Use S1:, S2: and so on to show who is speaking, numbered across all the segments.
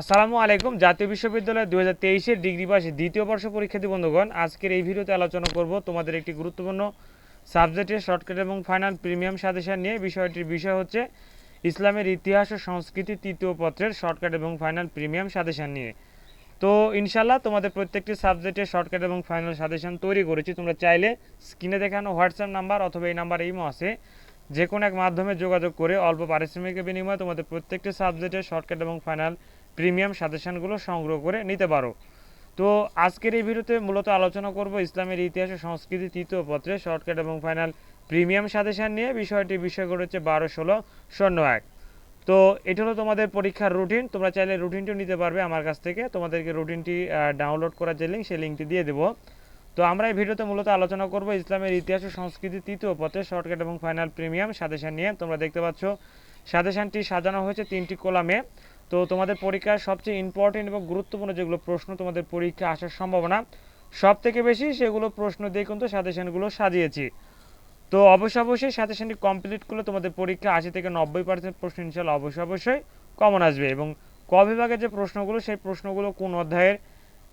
S1: আসসালামু আলাইকুম। জাতীয় বিশ্ববিদ্যালয় দু হাজার তেইশের ডিগ্রি পাশে দ্বিতীয় বর্ষ পরীক্ষার্থী বন্ধুগণ, আজকের এই ভিডিওতে আলোচনা করব তোমাদের একটি গুরুত্বপূর্ণ সাবজেক্টের শর্টকাট এবং ফাইনাল প্রিমিয়াম সাজেশন নিয়ে। বিষয়টির বিষয় হচ্ছে ইসলামের ইতিহাস ও সংস্কৃতি তৃতীয় পত্রের শর্টকাট এবং ফাইনাল প্রিমিয়াম সাজেশন নিয়ে। তো ইনশাল্লাহ তোমাদের প্রত্যেকটি সাবজেক্টের শর্টকাট এবং ফাইনাল সাজেশন তৈরি করেছি। তোমরা চাইলে স্ক্রিনে দেখানো হোয়াটসঅ্যাপ নাম্বার অথবা এই নাম্বার ইমো আছে। যে কোনো এক মাধ্যমে যোগাযোগ করে অল্প পারিশ্রমিকের বিনিময়ে তোমাদের প্রত্যেকটি সাবজেক্টের শর্টকাট এবং ফাইনাল প্রিমিয়াম সাজেশনগুলো সংগ্রহ করে নিতে পারো। তো আজকের এই ভিডিওতে মূলত আলোচনা করব ইসলামের ইতিহাস ও সংস্কৃতি তৃতীয় পত্রে শর্টকাট এবং ফাইনাল প্রিমিয়াম সাজেশন নিয়ে। বিষয়টি বিষয় করে হচ্ছে বারো ষোলো শূন্য এক। তো এটা হলো তোমাদের পরীক্ষার রুটিন তোমরা চাইলে রুটিনটিও নিতে পারবে আমার কাছ থেকে। তোমাদেরকে রুটিনটি ডাউনলোড করার যে লিঙ্ক সেই লিঙ্কটি দিয়ে দেবো। তো আমরা এই ভিডিওতে মূলত আলোচনা করব ইসলামের ইতিহাস ও সংস্কৃতি তৃতীয় পথে শর্টকাট এবং ফাইনাল প্রিমিয়াম সাজেশন নিয়ে। তোমরা দেখতে পাচ্ছ, সাজেশনটি সাজানো হয়েছে তিনটি কলামে। তো তোমাদের পরীক্ষার সবচেয়ে ইম্পর্টেন্ট এবং গুরুত্বপূর্ণ যেগুলো প্রশ্ন তোমাদের পরীক্ষা আসার সম্ভাবনা সব থেকে বেশি সেগুলো প্রশ্ন দিয়ে কিন্তু সাজেশনগুলো সাজিয়েছি। তো অবশ্যই অবশ্যই সাজেশনটি কমপ্লিট করলে তোমাদের পরীক্ষা আশি থেকে নব্বই পার্সেন্ট প্রশ্ন ইনশাল্লাহ অবশ্যই অবশ্যই কমন আসবে এবং ক বিভাগের যে প্রশ্নগুলো, সেই প্রশ্নগুলো কোন অধ্যায়ের,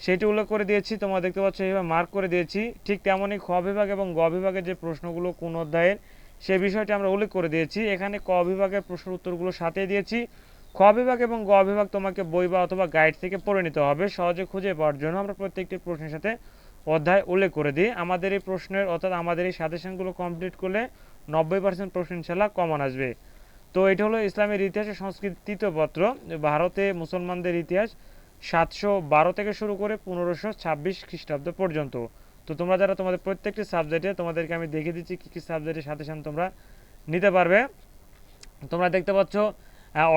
S1: সেটি উল্লেখ করে দিয়েছি, তোমরা দেখতে পাচ্ছ এইভাবে মার্ক করে দিয়েছি। ঠিক তেমনই খ বিভাগ এবং গ বিভাগের যে প্রশ্নগুলো, কোন অধ্যায়ের, সে বিষয়টি আমরা উল্লেখ করে দিয়েছি। এখানে ক বিভাগের প্রশ্ন উত্তরগুলো সাথে দিয়েছি। খ বিভাগ এবং গ বিভাগ তোমাকে বই বা অথবা গাইড থেকে পড়ে নিতে হবে। সহজে খুঁজে পাওয়ার জন্য আমরা প্রত্যেকটি প্রশ্নের সাথে অধ্যায় উল্লেখ করে দিই। আমাদের এই প্রশ্নের অর্থাৎ আমাদের এই সাজেশনগুলো কমপ্লিট করলে নব্বই পার্সেন্ট প্রশ্ন ইনশাল্লাহ কমন আসবে। তো এটা হলো ইসলামের ইতিহাস ও সংস্কৃতি পত্র। ভারতে মুসলমানদের ইতিহাস সাতশো বারো থেকে শুরু করে পনেরোশো ছাব্বিশ খ্রিস্টাব্দ পর্যন্ত। তো তোমরা যারা তোমাদের প্রত্যেকটি সাবজেক্টে তোমাদেরকে আমি দেখিয়ে দিচ্ছি কী কী সাবজেক্টের সাজেশন তোমরা নিতে পারবে। তোমরা দেখতে পাচ্ছ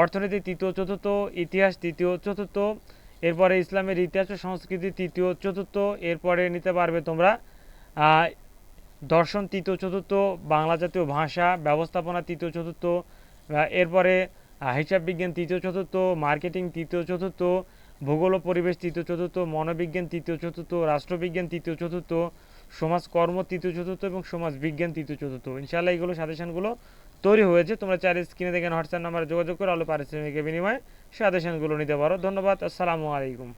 S1: অর্থনীতি তৃতীয় চতুর্থ ইতিহাস তৃতীয় চতুর্থ এরপরে ইসলামের ইতিহাস ও সংস্কৃতি তৃতীয় চতুর্থ এরপরে নিতে পারবে তোমরা দর্শন তৃতীয় চতুর্থ বাংলা জাতীয় ভাষা ব্যবস্থাপনা তৃতীয় চতুর্থ এরপরে হিসাব বিজ্ঞান তৃতীয় চতুর্থ মার্কেটিং তৃতীয় চতুর্থ ভূগোল পরিবেশ তৃতীয় চতুর্থ মনোবিজ্ঞান তৃতীয় চতুর্থ রাষ্ট্রবিজ্ঞান তৃতীয় চতুর্থ সমাজকর্ম তৃতীয় চতুর্থ এবং সমাজ বিজ্ঞান তৃতীয় চতুর্থ ইনশাআল্লাহ এইগুলো সাজেশনগুলো তৈরি হয়েছে। তোমরা চাইলে স্ক্রিনে দেখেন হোয়াটসঅ্যাপ নাম্বারে যোগাযোগ করে আলো পারিশ্রমিকের বিনিময়ে সে আদেশগুলো নিতে পারো। ধন্যবাদ। আসসালামু আলাইকুম।